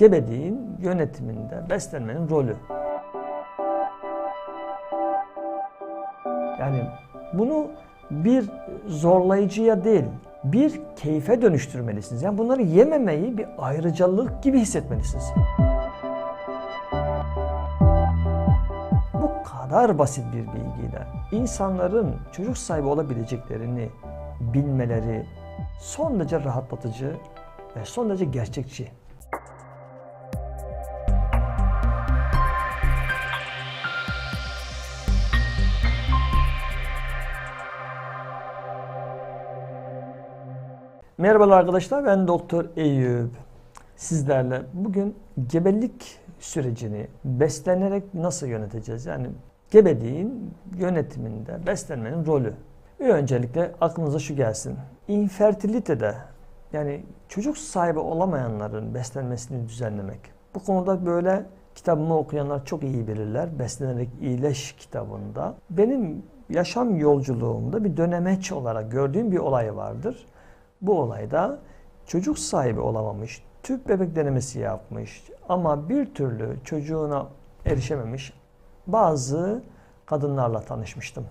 gebeliğin yönetiminde beslenmenin rolü. Yani bunu bir zorlayıcıya değil, bir keyfe dönüştürmelisiniz. Yani bunları yememeyi bir ayrıcalık gibi hissetmelisiniz. Bu kadar basit bir bilgiyle insanların çocuk sahibi olabileceklerini bilmeleri son derece rahatlatıcı ve son derece gerçekçi. Merhabalar arkadaşlar ben Doktor Eyüp. Sizlerle bugün gebelik sürecini beslenerek nasıl yöneteceğiz? Yani gebeliğin yönetiminde beslenmenin rolü. Öncelikle aklınıza şu gelsin. İnfertilitede yani çocuk sahibi olamayanların beslenmesini düzenlemek. Bu konuda böyle kitabımı okuyanlar çok iyi bilirler. Beslenerek iyileş kitabında. Benim yaşam yolculuğumda bir dönemeç olarak gördüğüm bir olay vardır. Bu olayda çocuk sahibi olamamış, tüp bebek denemesi yapmış ama bir türlü çocuğuna erişememiş bazı kadınlarla tanışmıştım.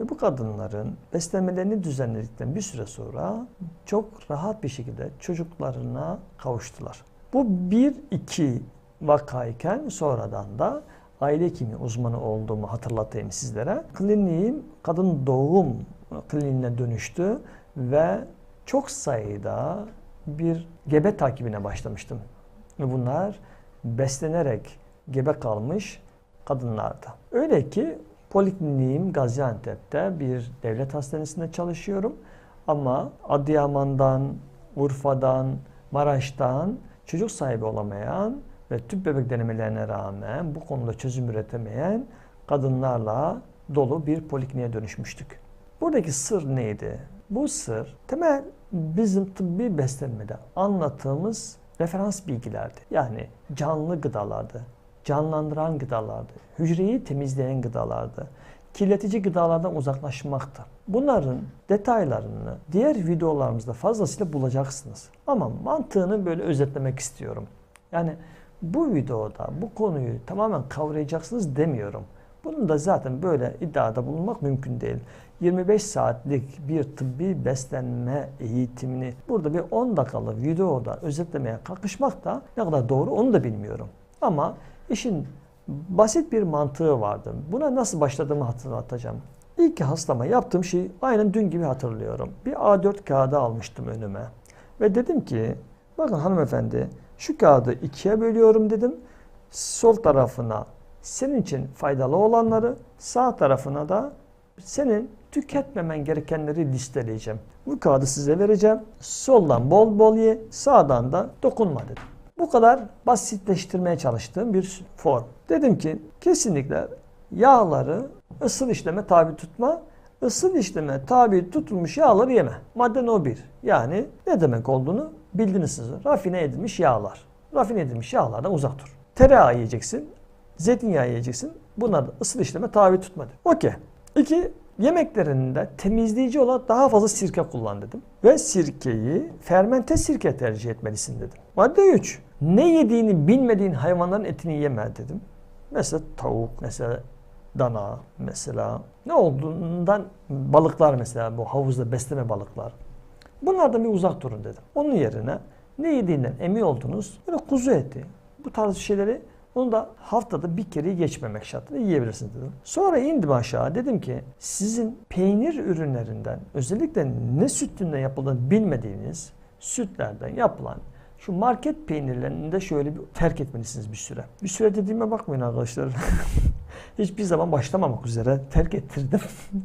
Ve bu kadınların beslenmelerini düzenledikten bir süre sonra çok rahat bir şekilde çocuklarına kavuştular. Bu bir iki vakayken sonradan da aile hekimi uzmanı olduğumu hatırlatayım sizlere. Kliniğim kadın doğum kliniğine dönüştü ve çok sayıda bir gebe takibine başlamıştım. Bunlar beslenerek gebe kalmış kadınlardı. Öyle ki polikliniğim Gaziantep'te bir devlet hastanesinde çalışıyorum. Ama Adıyaman'dan, Urfa'dan, Maraş'tan çocuk sahibi olamayan ve tüp bebek denemelerine rağmen bu konuda çözüm üretemeyen kadınlarla dolu bir polikliniğe dönüşmüştük. Buradaki sır neydi? Bu sır temel bizim tıbbi beslenmede anlattığımız referans bilgilerdi. Yani canlı gıdalardı, canlandıran gıdalardı, hücreyi temizleyen gıdalardı, kirletici gıdalardan uzaklaşmaktı. Bunların detaylarını diğer videolarımızda fazlasıyla bulacaksınız. Ama mantığını böyle özetlemek istiyorum. Yani bu videoda bu konuyu tamamen kavrayacaksınız demiyorum. Bunun da zaten böyle iddiada bulunmak mümkün değil. 25 saatlik bir tıbbi beslenme eğitimini burada bir 10 dakikalık videoda özetlemeye kalkışmak da ne kadar doğru onu da bilmiyorum. Ama işin basit bir mantığı vardı. Buna nasıl başladığımı hatırlatacağım. İlk hastama yaptığım şey aynen dün gibi hatırlıyorum. Bir A4 kağıdı almıştım önüme. Ve dedim ki bakın hanımefendi şu kağıdı ikiye bölüyorum dedim. Sol tarafına senin için faydalı olanları, sağ tarafına da senin tüketmemen gerekenleri listeleyeceğim. Bu kağıdı size vereceğim. Soldan bol bol ye, sağdan da dokunma dedim. Bu kadar basitleştirmeye çalıştığım bir form. Dedim ki kesinlikle yağları ısıl işleme tabi tutma, ısıl işleme tabi tutulmuş yağları yeme. Madde no 1. Yani ne demek olduğunu bildiniz siz. Rafine edilmiş yağlar. Rafine edilmiş yağlardan uzak dur. Tereyağı yiyeceksin, zeytinyağı yiyeceksin. Bunlar da ısıl işleme tabi tutmadı. Okey. İki, yemeklerinde temizleyici olarak daha fazla sirke kullan dedim. Ve sirkeyi fermente sirke tercih etmelisin dedim. Madde 3. Ne yediğini bilmediğin hayvanların etini yeme dedim. Mesela tavuk, mesela dana, mesela ne olduğundan balıklar mesela bu havuzda besleme balıklar. Bunlardan bir uzak durun dedim. Onun yerine ne yediğinden emin oldunuz böyle kuzu eti bu tarz şeyleri bunu da haftada bir kere geçmemek şartıyla yiyebilirsiniz dedim. Sonra indim aşağı dedim ki sizin peynir ürünlerinden özellikle ne sütünden yapıldığını bilmediğiniz sütlerden yapılan şu market peynirlerini de şöyle bir terk etmelisiniz bir süre. Bir süre dediğime bakmayın arkadaşlar. Hiçbir zaman başlamamak üzere terk ettirdim.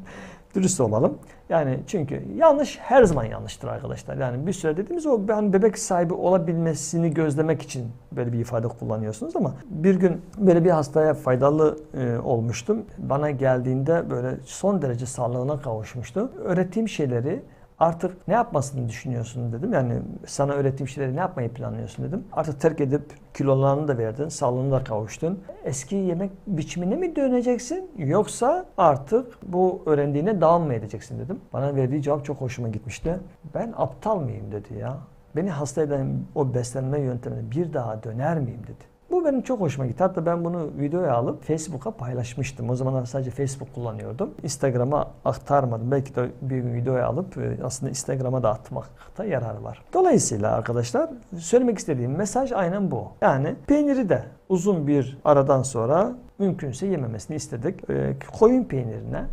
Dürüst olalım. Yani çünkü yanlış her zaman yanlıştır arkadaşlar. Yani bir süre dediğimiz o ben bebek sahibi olabilmesini gözlemek için böyle bir ifade kullanıyorsunuz ama bir gün böyle bir hastaya faydalı e, olmuştum. Bana geldiğinde böyle son derece sağlığına kavuşmuştu. Öğrettiğim şeyleri artık ne yapmasını düşünüyorsun dedim. Yani sana öğrettiğim şeyleri ne yapmayı planlıyorsun dedim. Artık terk edip kilolarını da verdin, sağlığını da kavuştun. Eski yemek biçimine mi döneceksin yoksa artık bu öğrendiğine devam mı edeceksin dedim. Bana verdiği cevap çok hoşuma gitmişti. Ben aptal mıyım dedi ya. beni hasta eden o beslenme yöntemine bir daha döner miyim dedi. Bu benim çok hoşuma gitti. Hatta ben bunu videoya alıp Facebook'a paylaşmıştım. O zamanlar sadece Facebook kullanıyordum. Instagram'a aktarmadım. Belki de bir gün videoya alıp e, aslında Instagram'a da atmakta yarar var. Dolayısıyla arkadaşlar söylemek istediğim mesaj aynen bu. Yani peyniri de uzun bir aradan sonra mümkünse yememesini istedik. E, koyun peynirine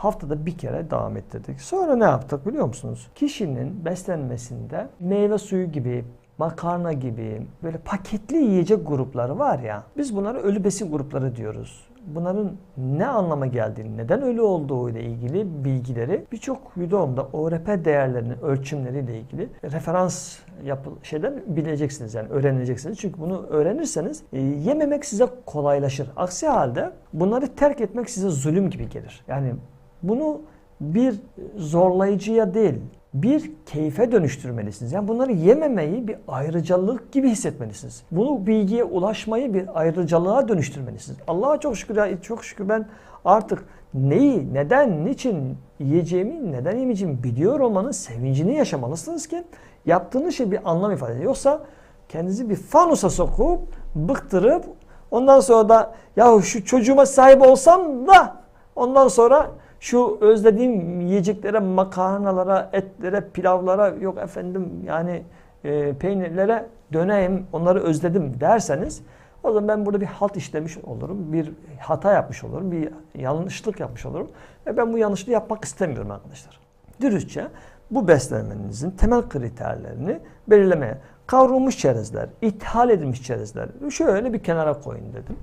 haftada bir kere devam ettirdik. Sonra ne yaptık biliyor musunuz? Kişinin beslenmesinde meyve suyu gibi, makarna gibi böyle paketli yiyecek grupları var ya. Biz bunlara ölü besin grupları diyoruz. Bunların ne anlama geldiğini, neden ölü olduğu ile ilgili bilgileri birçok videomda ORP değerlerinin ölçümleriyle ilgili referans yapı şeyden bileceksiniz yani öğreneceksiniz. Çünkü bunu öğrenirseniz e, yememek size kolaylaşır. Aksi halde bunları terk etmek size zulüm gibi gelir. Yani bunu bir zorlayıcıya değil, bir keyfe dönüştürmelisiniz. Yani bunları yememeyi bir ayrıcalık gibi hissetmelisiniz. Bunu bilgiye ulaşmayı bir ayrıcalığa dönüştürmelisiniz. Allah'a çok şükür ya çok şükür ben artık neyi, neden, niçin yiyeceğimi, neden yemeyeceğimi biliyor olmanın sevincini yaşamalısınız ki yaptığınız şey bir anlam ifade ediyor. Yoksa kendinizi bir fanusa sokup bıktırıp ondan sonra da ya şu çocuğuma sahip olsam da ondan sonra şu özlediğim yiyeceklere, makarnalara, etlere, pilavlara yok efendim yani e, peynirlere döneyim onları özledim derseniz o zaman ben burada bir halt işlemiş olurum, bir hata yapmış olurum, bir yanlışlık yapmış olurum ve ben bu yanlışlığı yapmak istemiyorum arkadaşlar. Dürüstçe bu beslenmenizin temel kriterlerini belirlemeye kavrulmuş çerezler, ithal edilmiş çerezler şöyle bir kenara koyun dedim.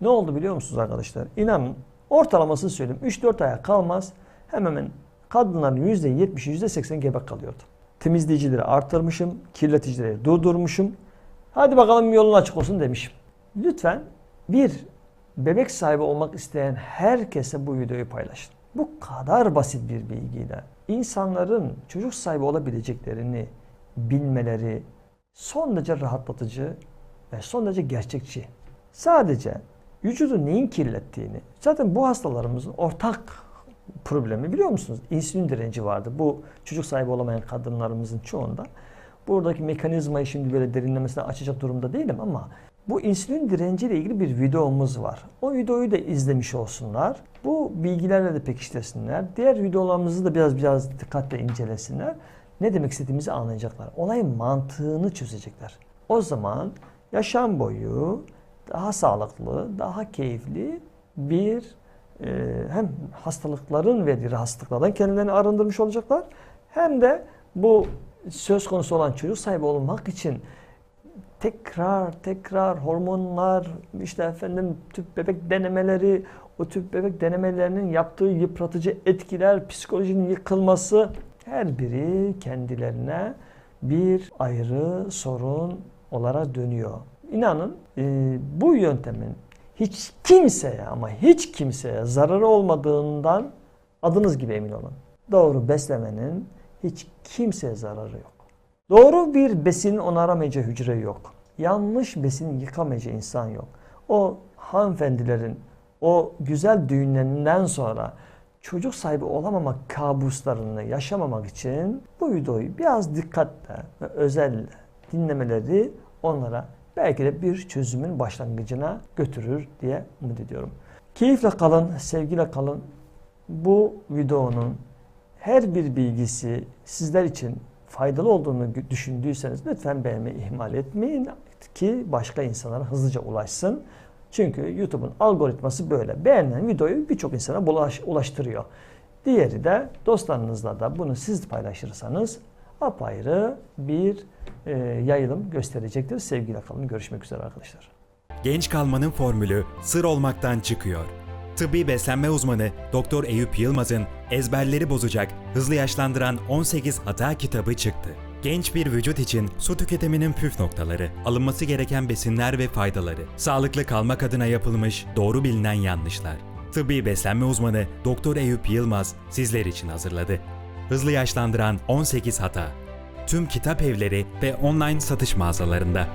Ne oldu biliyor musunuz arkadaşlar? İnanın Ortalamasını söyleyeyim. 3-4 aya kalmaz. Hemen hemen kadınların %70'i %80 gebe kalıyordu. Temizleyicileri arttırmışım. Kirleticileri durdurmuşum. Hadi bakalım yolun açık olsun demişim. Lütfen bir bebek sahibi olmak isteyen herkese bu videoyu paylaşın. Bu kadar basit bir bilgiyle insanların çocuk sahibi olabileceklerini bilmeleri son derece rahatlatıcı ve son derece gerçekçi. Sadece vücudu neyin kirlettiğini, zaten bu hastalarımızın ortak problemi biliyor musunuz? İnsülin direnci vardı. Bu çocuk sahibi olamayan kadınlarımızın çoğunda. Buradaki mekanizmayı şimdi böyle derinlemesine açacak durumda değilim ama bu insülin direnci ile ilgili bir videomuz var. O videoyu da izlemiş olsunlar. Bu bilgilerle de pekiştirsinler. Diğer videolarımızı da biraz biraz dikkatle incelesinler. Ne demek istediğimizi anlayacaklar. Olayın mantığını çözecekler. O zaman yaşam boyu daha sağlıklı, daha keyifli bir e, hem hastalıkların verdiği hastalıklardan kendilerini arındırmış olacaklar hem de bu söz konusu olan çocuk sahibi olmak için tekrar tekrar hormonlar işte efendim tüp bebek denemeleri o tüp bebek denemelerinin yaptığı yıpratıcı etkiler psikolojinin yıkılması her biri kendilerine bir ayrı sorun olarak dönüyor. İnanın e, bu yöntemin hiç kimseye ama hiç kimseye zararı olmadığından adınız gibi emin olun. Doğru beslemenin hiç kimseye zararı yok. Doğru bir besinin onaramayacağı hücre yok. Yanlış besinin yıkamayacağı insan yok. O hanımefendilerin o güzel düğünlerinden sonra çocuk sahibi olamamak kabuslarını yaşamamak için bu videoyu biraz dikkatle ve özel dinlemeleri onlara belki de bir çözümün başlangıcına götürür diye umut ediyorum. Keyifle kalın, sevgiyle kalın. Bu videonun her bir bilgisi sizler için faydalı olduğunu düşündüyseniz lütfen beğenmeyi ihmal etmeyin ki başka insanlara hızlıca ulaşsın. Çünkü YouTube'un algoritması böyle. Beğenilen videoyu birçok insana bulaş, ulaştırıyor. Diğeri de dostlarınızla da bunu siz paylaşırsanız apayrı bir e, yayılım gösterecektir. Sevgiyle kalın. Görüşmek üzere arkadaşlar. Genç kalmanın formülü sır olmaktan çıkıyor. Tıbbi beslenme uzmanı Doktor Eyüp Yılmaz'ın ezberleri bozacak, hızlı yaşlandıran 18 hata kitabı çıktı. Genç bir vücut için su tüketiminin püf noktaları, alınması gereken besinler ve faydaları, sağlıklı kalmak adına yapılmış doğru bilinen yanlışlar. Tıbbi beslenme uzmanı Doktor Eyüp Yılmaz sizler için hazırladı. Hızlı yaşlandıran 18 hata. Tüm kitap evleri ve online satış mağazalarında.